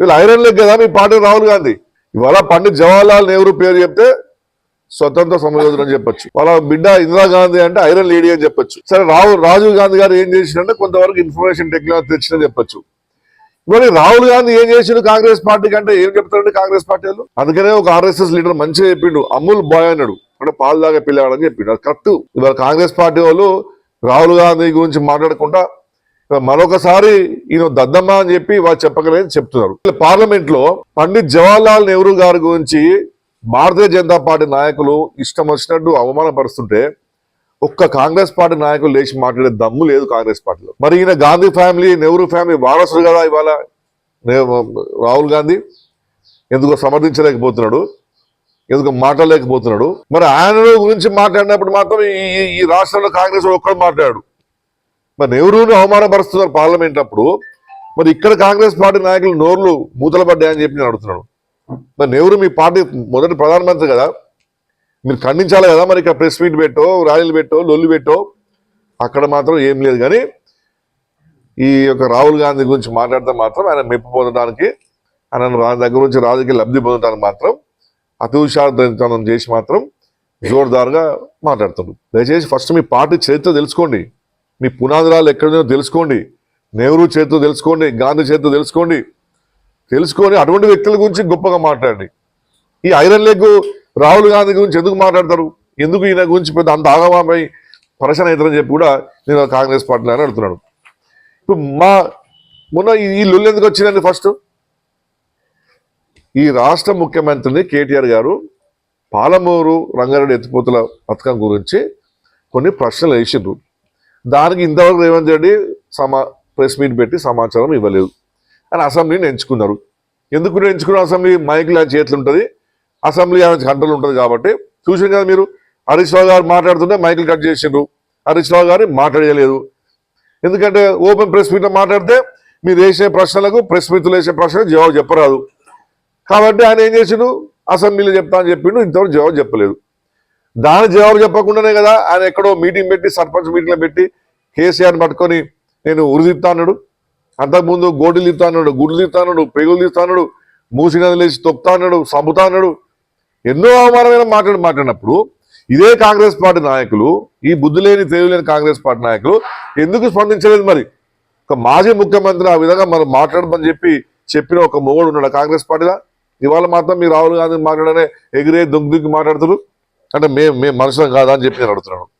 వీళ్ళు iron leg కదా మీ party Rahul Gandhi. ఇవాళ పండిత్ జవహర్లాల్ నెహ్రూ పేరు చెప్తే స్వతంత్ర సమయోధుడు అని చెప్పొచ్చు. వాళ్ళ బిడ్డ ఇందిరాగాంధీ అంటే ఐరన్ లేడీ అని చెప్పొచ్చు. సరే రాహుల్ రాజీవ్ గాంధీ గారు ఏం చేసిందంటే కొంతవరకు ఇన్ఫర్మేషన్ టెక్నాలజీ తెచ్చిందని చెప్పొచ్చు. మరి రాహుల్ గాంధీ ఏం చేసిండు కాంగ్రెస్ పార్టీకి అంటే ఏం చెప్తారండి కాంగ్రెస్ పార్టీ వాళ్ళు అందుకనే ఒక ఆర్ఎస్ఎస్ లీడర్ మంచిగా చెప్పిండు. అమూల్ బాయ్ అన్నాడు. అంటే పాలు దాకా పిల్లవాడని చెప్పిండు. అది కరెక్ట్. ఇవాళ కాంగ్రెస్ పార్టీ వాళ్ళు రాహుల్ గాంధీ గురించి మాట్లాడకుండా మరొకసారి ఈయన దద్దమ్మ అని చెప్పి వాళ్ళు చెప్పగలేదు చెప్తున్నారు. పార్లమెంట్లో పండిత్ జవహర్లాల్ నెహ్రూ గారి గురించి భారతీయ జనతా పార్టీ నాయకులు ఇష్టం వచ్చినట్టు అవమానపరుస్తుంటే ఒక్క కాంగ్రెస్ పార్టీ నాయకులు లేచి మాట్లాడే దమ్ము లేదు కాంగ్రెస్ పార్టీలో. మరి ఈయన గాంధీ ఫ్యామిలీ నెహ్రూ ఫ్యామిలీ వారసుడు కదా ఇవాళ రాహుల్ గాంధీ. ఎందుకో సమర్థించలేకపోతున్నాడు. ఎందుకు మాట్లాడలేకపోతున్నాడు. మరి ఆయన గురించి మాట్లాడినప్పుడు మాత్రం ఈ ఈ- రాష్ట్రంలో కాంగ్రెస్ ఒక్కడు మాట్లాడాడు మరి నెహ్రూని అవమానపరుస్తున్నారు పార్లమెంట్ అప్పుడు మరి ఇక్కడ కాంగ్రెస్ పార్టీ నాయకులు నోర్లు మూతలు పడ్డాయని చెప్పి నేను అడుగుతున్నాను. మరి నెహ్రూ మీ పార్టీ మొదటి ప్రధానమంత్రి కదా? మీరు ఖండించాలి కదా మరి ఇక్కడ ప్రెస్ మీట్ పెట్టో ర్యాలీలు పెట్టో లొల్లు పెట్టో? అక్కడ మాత్రం ఏం లేదు. కానీ ఈ యొక్క రాహుల్ గాంధీ గురించి మాట్లాడితే మాత్రం ఆయన మెప్పు పొందడానికి ఆయన దగ్గర నుంచి రాజకీయ లబ్ధి పొందడానికి మాత్రం అతి హుషారుతనం చేసి మాత్రం జోర్దార్గా మాట్లాడుతుంది దయచేసి ఫస్ట్ మీ పార్టీ చరిత్ర తెలుసుకోండి. మీ పునాదురాలు ఎక్కడుందో తెలుసుకోండి. నెహ్రూ చేతితో తెలుసుకోండి గాంధీ చేతితో తెలుసుకోండి. తెలుసుకొని అటువంటి వ్యక్తుల గురించి గొప్పగా మాట్లాడండి. ఈ ఐరన్ లెగ్ రాహుల్ గాంధీ గురించి ఎందుకు మాట్లాడతారు? ఎందుకు ఈయన గురించి పెద్ద అంత ఆగమాపై పరేషాన్ అవుతారని చెప్పి కూడా నేను కాంగ్రెస్ పార్టీలో అని అడుగుతున్నాడు ఇప్పుడు మా మొన్న ఈ- ఈ లొల్లు ఎందుకు వచ్చిందండి ఫస్ట్? ఈ రాష్ట్ర ముఖ్యమంత్రిని కేటీఆర్ గారు పాలమూరు రంగారెడ్డి ఎత్తిపోతుల పథకం గురించి కొన్ని ప్రశ్నలు వేసిండ్రు. దానికి ఇంతవరకు రేవంత్ రెడ్డి సమా ప్రెస్ మీట్ పెట్టి సమాచారం ఇవ్వలేదు. అని అసెంబ్లీని ఎంచుకున్నారు. ఎందుకు ఎంచుకున్న అసెంబ్లీ? మైకులు ఆయన చేతులు ఉంటుంది. అసెంబ్లీ ఆయన గంటలు ఉంటుంది కాబట్టి. చూసారు కదా మీరు? హరీష్ రావు గారు మాట్లాడుతుంటే మైకులు కట్ చేసిండ్రు. హరీష్ రావు గారు మాట్లాడలేదు. ఎందుకంటే ఓపెన్ ప్రెస్ మీట్లో మాట్లాడితే మీరు వేసే ప్రశ్నలకు ప్రెస్ మీట్లు వేసే ప్రశ్నలకు జవాబు చెప్పరాదు. కాబట్టి ఆయన ఏం చేసిండు? అసెంబ్లీలో చెప్తా అని చెప్పిండు. ఇంతవరకు జవాబు చెప్పలేదు. దాని జవాబు చెప్పకుండానే కదా ఆయన ఎక్కడో మీటింగ్ పెట్టి సర్పంచ్ మీటింగ్లో పెట్టి కేసీఆర్ని పట్టుకొని నేను ఉరిదిత్తా అన్నాడు. అంతకుముందు గోడలు తీస్తా అన్నాడు గుడ్లు తీస్తా అన్నాడు పెగులు తీస్తా అన్నాడు మూసి నది లేచి తొక్తా అన్నాడు అన్నాడు. ఎన్నో అవమానమైన మాట్లాడి మాట్లాడినప్పుడు ఇదే కాంగ్రెస్ పార్టీ నాయకులు ఈ బుద్ధి లేని తెలియలేని కాంగ్రెస్ పార్టీ నాయకులు ఎందుకు స్పందించలేదు మరి? ఒక మాజీ ముఖ్యమంత్రి ఆ విధంగా మనం మాట్లాడమని చెప్పి చెప్పిన ఒక మొగుడు ఉన్నాడు కాంగ్రెస్ పార్టీలో. ఇవాళ మాత్రం మీరు రాహుల్ గాంధీ మాట్లాడనే ఎగిరే దొంగ దుగ్గు మాట్లాడుతున్నారు. అంటే మేము మేము మనుషులం కాదా అని చెప్పి నేను అడుగుతున్నాను.